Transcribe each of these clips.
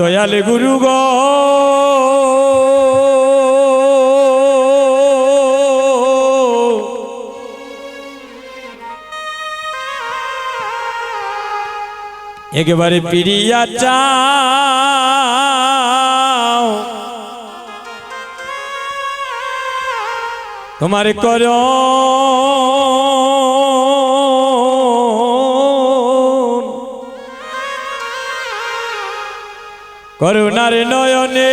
দয়াল গুরু গো। একেবারে পিড়িয়া চাও তোমার কর করুণার নয়নে।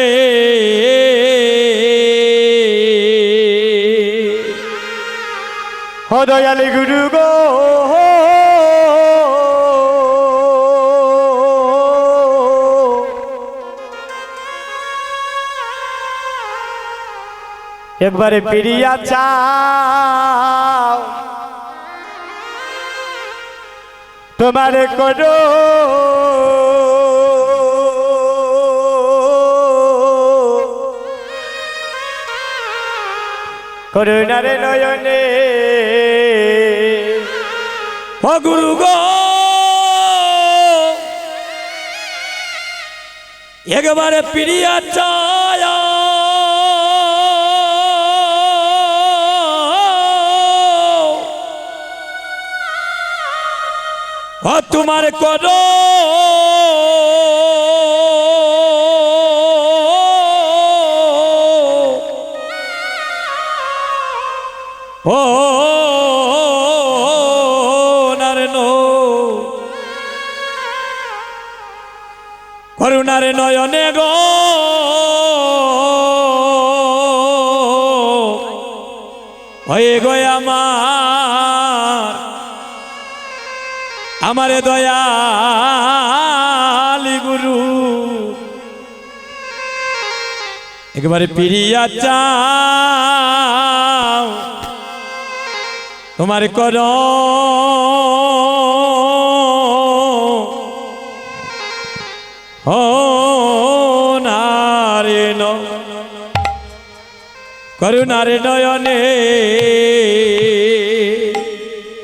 ও দয়ালি গুরু গো একবারে পিড়িয়া চাও তোমার করো করুণারে নয়নে। ও গুরু গো। একেবারে প্রিয়া চায় তোমার করো ও করুণারে নয়নে গো। হয়ে গো আমার আমারে দয়ালি গুরু। একেবারে পিরিয়া চাও তোমার কর। করুণারে নয়নে।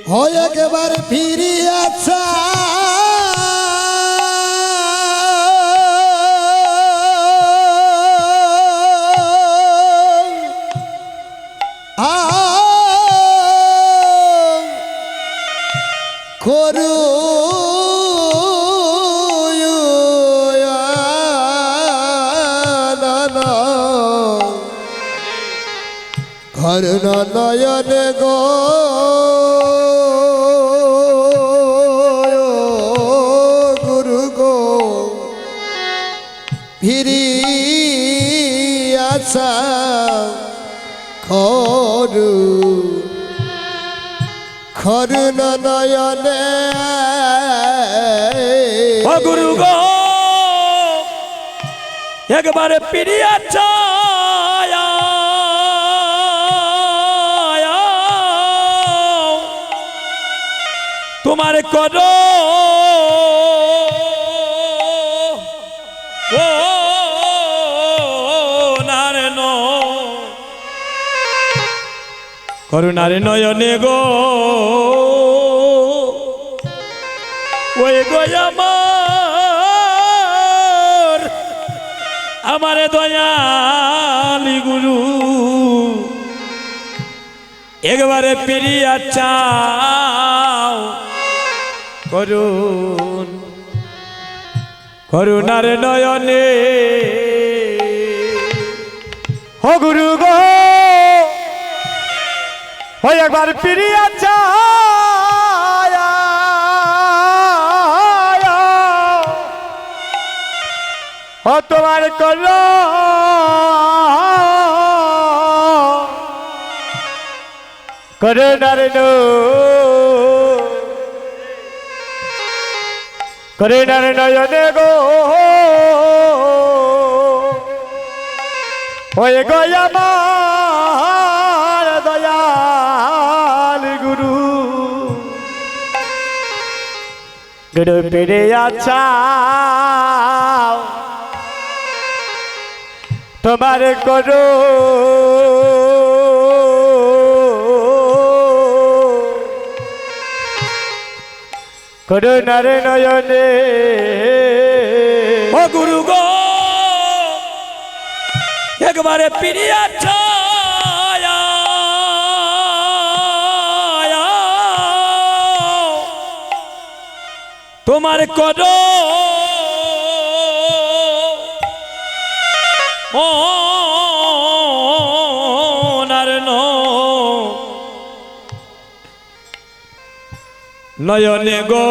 হয় একেবারে ফিরিয়াছা। ঘর নয়ন গো। গুরু গো। ফিরি আসা খরু খরু নয়নে। ও গুরু গো। একবারে পিরিয়া চায় তোমার কর। করুণারে নয়নে গো। ওই আমার আমারে দয়ালি গুরু। একবারে পেরিয়া চাও করুন। করুণার নয়নে। ও গুরু গো। ও একবার পিড়িয়া চায় ও তোমার কল করে নারেন করে নয়নে গো। হয়ে গয়ামার দয়াল গুরু। গুরু পেরে আছা তোমার করো করুণার নয়নে। ও গুরু গো একবারে পিড়িয়া ছায়া। তোমার কদ ও নয়নে গো।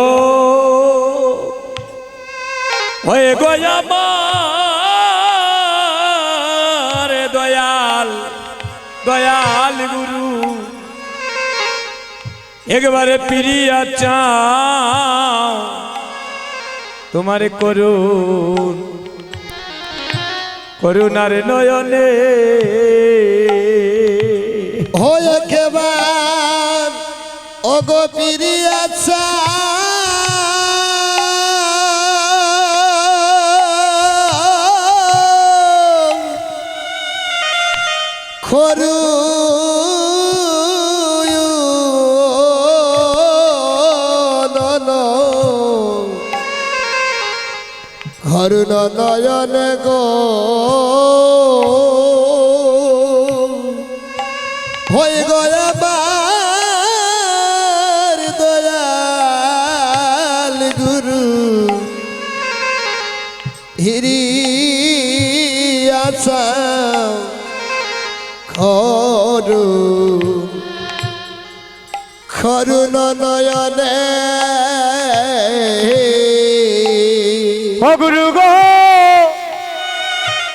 হয়ে গো আমার দয়াল দয়াল গুরু। একবারে পিরিয়া চাও তোমার করুন করুণার নয়নে। ওগো পিরিয়াছা খরু হরুণ নয়ন গো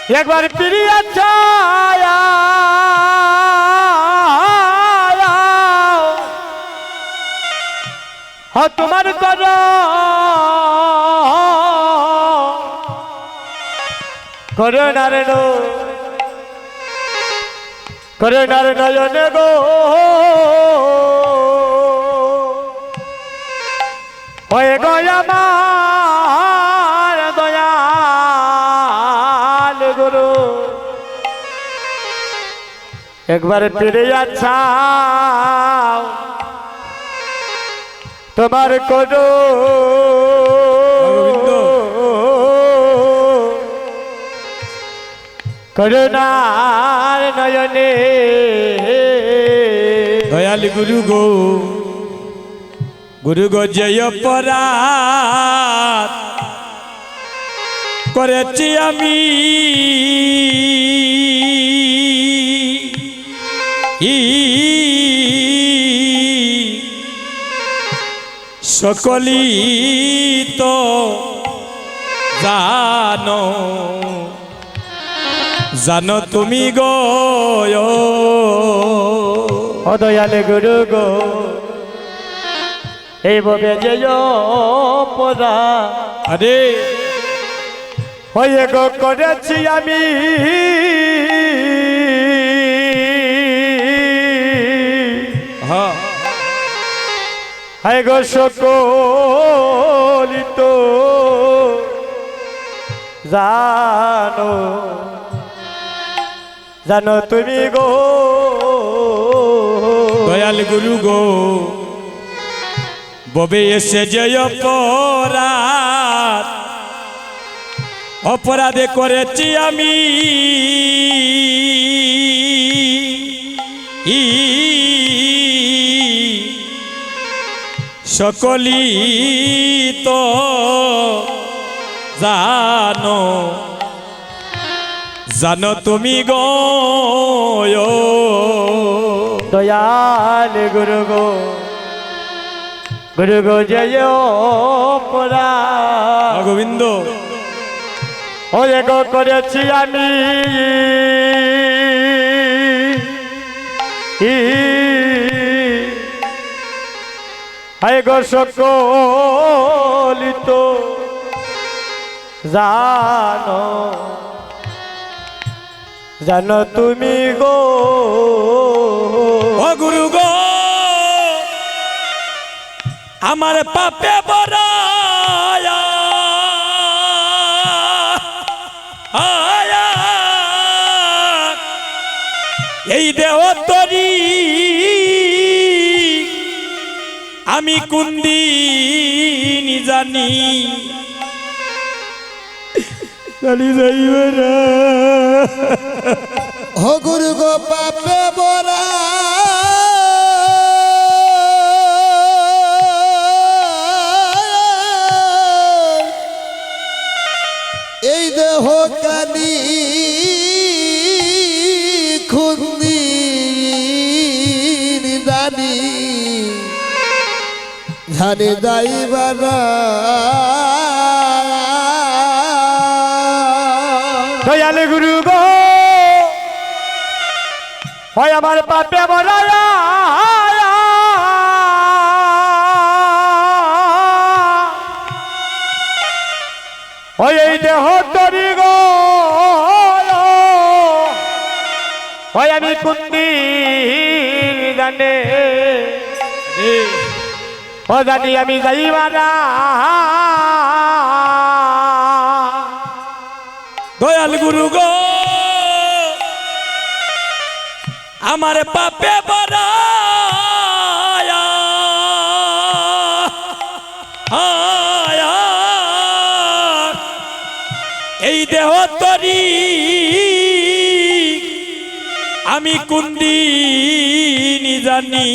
একবার পিরিয়া ছায়া হ তোমার কর। করুণার নো করুণার নয়নে গো। একবার ফিরে আচ্ছা তোমার কোনো। করুণার নয়নে। দয়াল গুরু গো গুরু গো জয় পরাত করেছি আমি। সকলি তো জানো। জানো তুমি গয় ও। দয়াল গুরু গো। এই ভাবে যে পরা। আরে। হয়ে গো করেছি আমি। হ্যাঁ গো সকলিত জানো জানো তুমি গো দয়াল গুরু গো, ববে এসে জয় অপরাধ, অপরাধে করেছি আমি। ই সকলি তো জানো। জানো তুমি গয় দয়াল গুরু গো। গুরু গো জয় পরা। গোবিন্দ। গো করেছি আমি। হায় গো সকলিত জানো জানো তুমি গো। গুরু গো আমার পাপে বড়ায়া আমি কুন্দিনি জানি। জানি যাইবে না। হগুর গুরু গো পাপে জানি যাইবারা দয়াল গুরু গো। হয় আমার পাপে মরায়া ওই এই দেহ তরি গো। হয় আমি কুন্দি জানে। ও জানি আমি যাইবারা দয়াল গুরু গো, আমার পাপে আয়া। এই দেহ তরি আমি কুন্দিনি জানি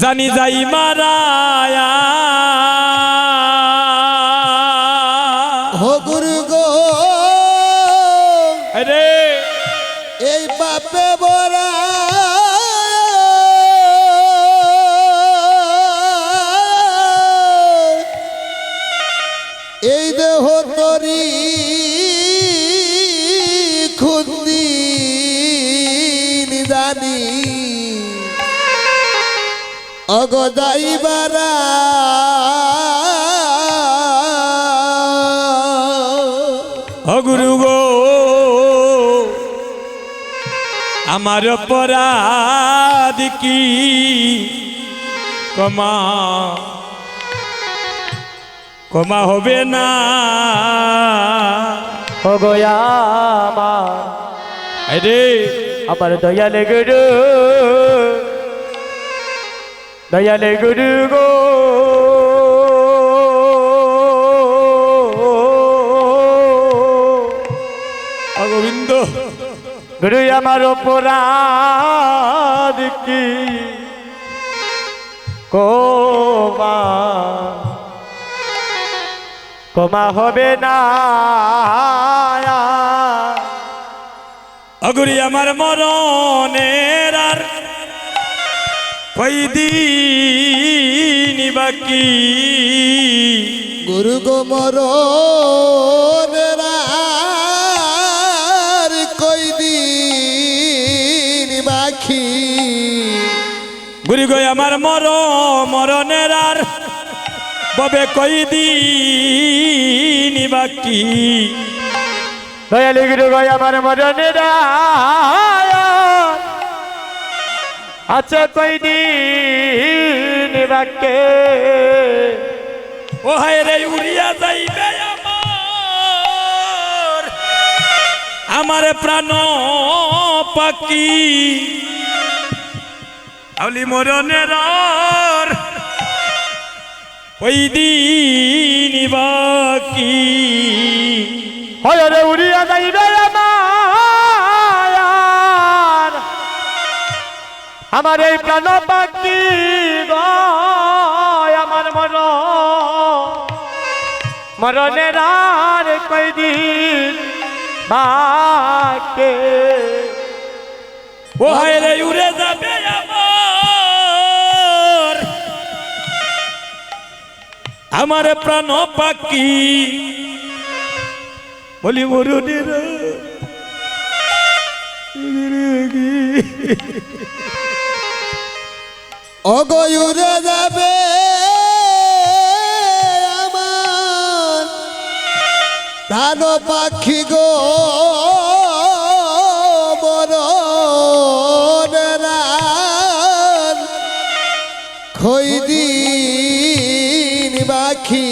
জানি যাই মারায়া। অগদাই বারা অগুরু গো আমার অপরাধ কি? কমা কমা হবে না। ও গোয়ামা আরে। আমার দয়াল গুরু। দয়াল গুরু গো অগোবিন্দ গুরু আমার অপরাধ কি কোমা কমা হবে না অগুরি আমার মরণের আর কয়দিন বাকি। গুরু গো মরণের বাকি। গুরি গই আমার মর মরণের আর ববে কয়দিন বাকি। দয়াল গুরু গয় আমার মরণে আচ্ছা কই দিন বাক্যে ও হায় রে উড়িয়া যাইবে আমার। আমার প্রাণ পাকি আউলি মরণের আর ওই দিন বাকি। হয় রে উড়িয়া যাইবে আমার এই প্রাণ পাখি আমার মর মরণের আর কই দিন বাকে। ও হায় রে উড়ে যাবে আমার। আমার প্রাণ পাখি। বলি মরুনের অগয়ুরে যাবে আমার। প্রাণ পাখি গো মরণের খই দিন বাকি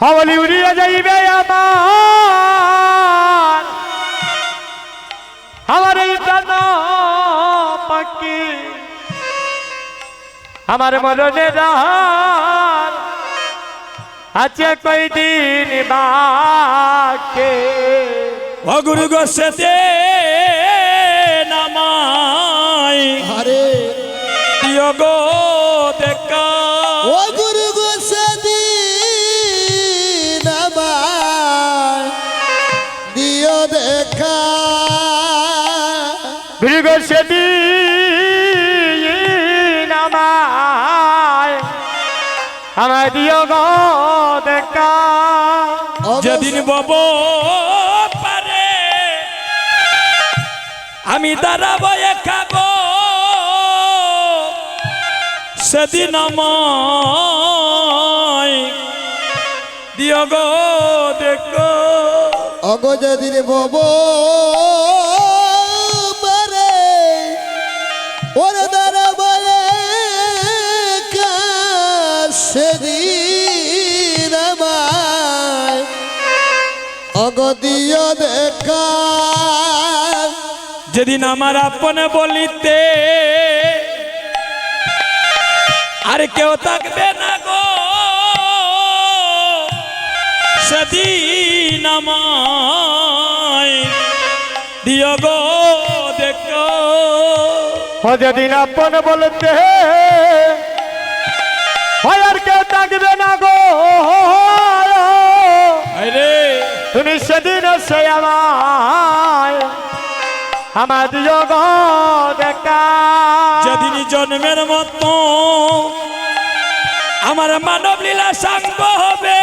হাওলি উড়িয়া যাইবে আমার। আমার মরণে রাহার আছে কই দিন বাকি অগুরু গোসেতে নামাই। আরে। ইয়গো গো দেখা যেদিন বব পারে আমি দাঁড়াবো খাব। সেদিন আমায় দিও গো দেখো। অগজদিন বব পারে ওরে অগদিয় দেখা যেদিন আমার আপন বলিতে আর কেউ থাকবে না গো সেদিন আমায় দিও গো দেখো। যেদিন আপন বলতে হয় আর কেউ থাকবে না গো। তুমি সেদিন সে আমায় আমার দিও গো দেখা। যেদিন জন্মের মতো আমার মানব লীলা সাঙ্গ হবে।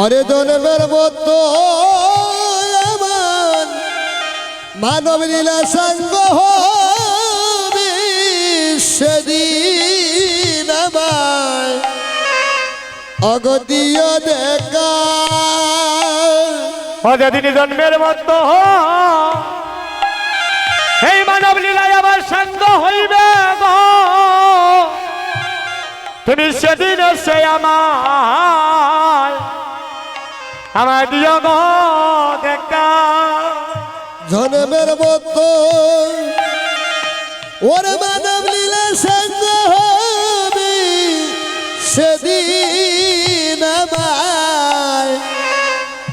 অরে জনমের মতো আমার মানব লীলা সঙ্গ হবে। সেদিন আমায় অগদীয় দেখা। ও যেদিন জন্মের মতো এই মানব লীলায় আমার সঙ্গ হইবে তুমি সেদিন সে আমায় আমার গো দেখা। জনমের মতো ওর মানব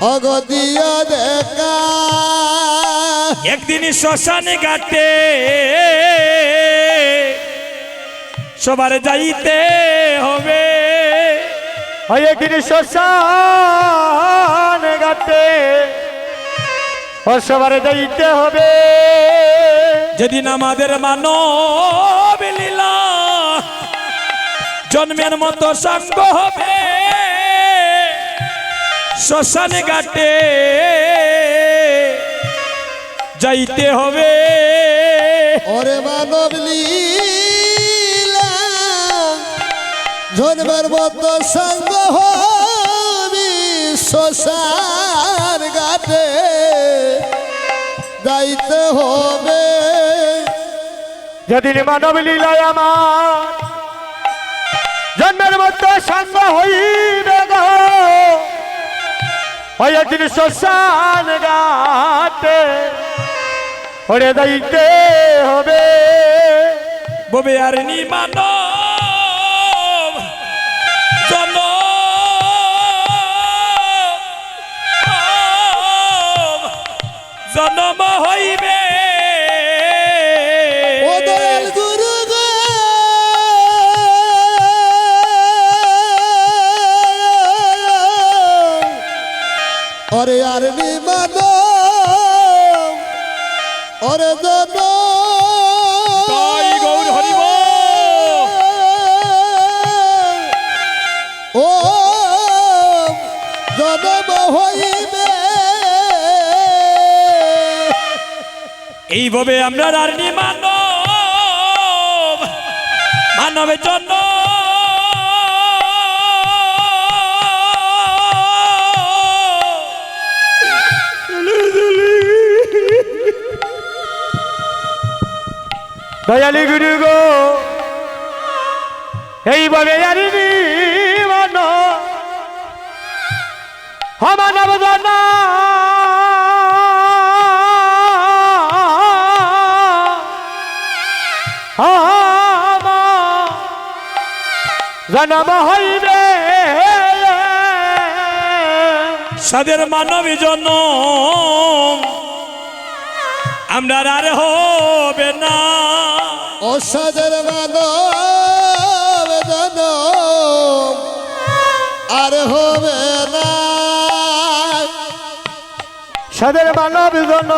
অগদীয় দেখা। একদিন শ্মশানে ঘাটে সবার যাইতে হবে। ওই একদিন শ্মশান গাতে ও সবার যাইতে হবে। যেদিন আমাদের মানব লীলা জন্মের মতো সঙ্গ হবে। শ্মশানে ঘাটে যাইতে হবে। ওরে মানব লীলা জন্মের মতো সঙ্গ হবি শ্মশান ঘাটে। যাইতে হবে। যেদিন মানব লীলায় আমার জন্মের মতো সঙ্গ হইবে গো। একদিন শ্মশান গাতে ওরে দাইতে হবে। ববে আর নি মানব জন জনম হইবে। ওরে আর বিমান ওরে জন ও জনম হইবে। এইভাবে আমরা আর মানব মানবের জন্য দয়ালি গুরু গো। এইভাবে জানিনি মন। হমানব জানা জনম হইবে। সাদের মানবী জনম। আমরা আর হবে না। অসাদের মানব জনম আর হবে না। সাদের মানব জন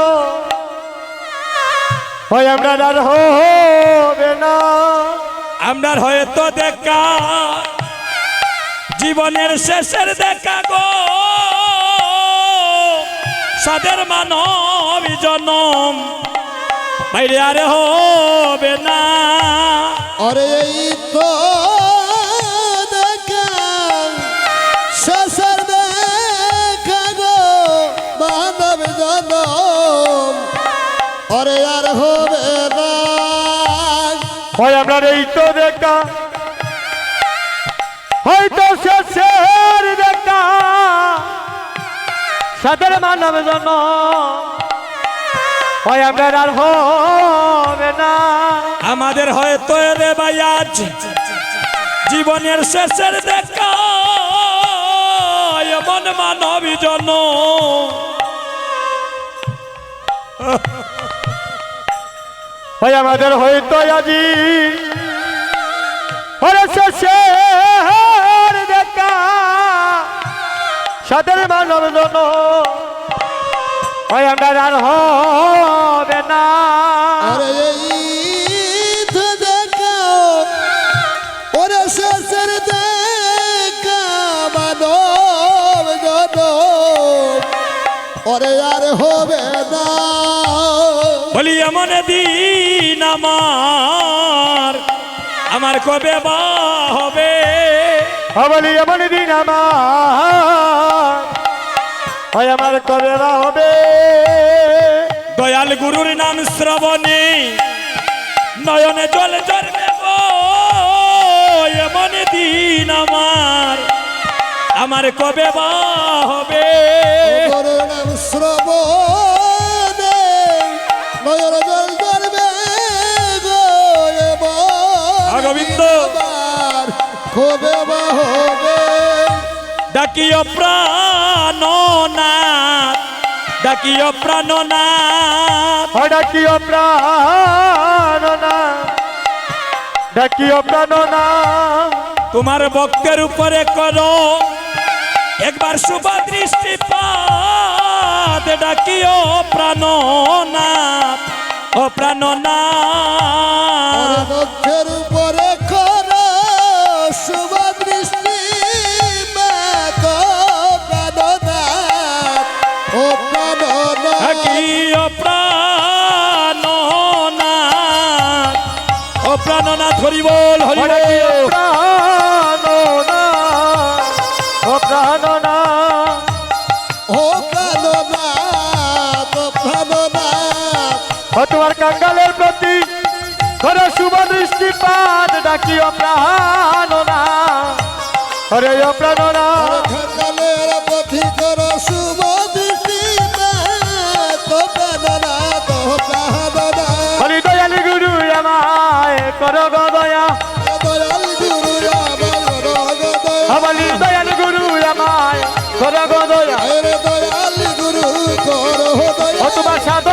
হয় আমরা আর হবে না। আমরা হয়তো দেখা। জীবনের শেষের দেখা গো। সাদের মানব জনম। বাইরে আর হবে না। আরে এই তো দেখা শেষের দেখা গো মানব জনম। আরে আর হবে না। হয় আমরা এই তো দেখা। হয়তো সাদের মানব জন হয় আমরা আর হবে না। আমাদের হয়তো রে ভাই আজ। জীবনের শেষের দেখা। এমন মানবী জন হয় আমাদের হয়তো আজি। ওরে সাদের মানব জন হয় আমরা আর হবে না। ওরে আর হবে না। বলি এমন দিন আমার আমার কবে বা হবে? বলি এমন দিন আমার। হয় আমার কবে হবে। দয়াল গুরুর নাম শ্রবণে নয়নে জল জন্মে গো এমন দিন আমার। আমার কবে বা হবে? নাম শ্রবণে নয়ন জল আ গোবিন্দ। এবার কবে বা হবে ডাকিও প্রাণনাথ ডাকিও প্রাণনাথ ডাকিও প্রাণ না ডাকিও প্রাণ না। তোমার ভক্তের উপরে করো একবার শুভ দৃষ্টিপাত ডাকিও প্রাণনাথ ও প্রাণনাথ বক্ষের উপরে হরি বল হরি ডাকিও বল। প্রাণ না ও প্রাণ না। ও প্রাণনাথ ও প্রাণনাথ ও তোমার কাঙ্গালের প্রতি করে শুভ দৃষ্টিপাত ডাকিও প্রাণ না। হরে ও প্রাণ না। পথি কর শুভ দৃষ্টি মাত প্রাণনাথ ও হরি দয়ালি গুরু আমায় কর আমায় কর গো দয়া আরে দয়াল গুরু কর দয়া তোমার সাধনে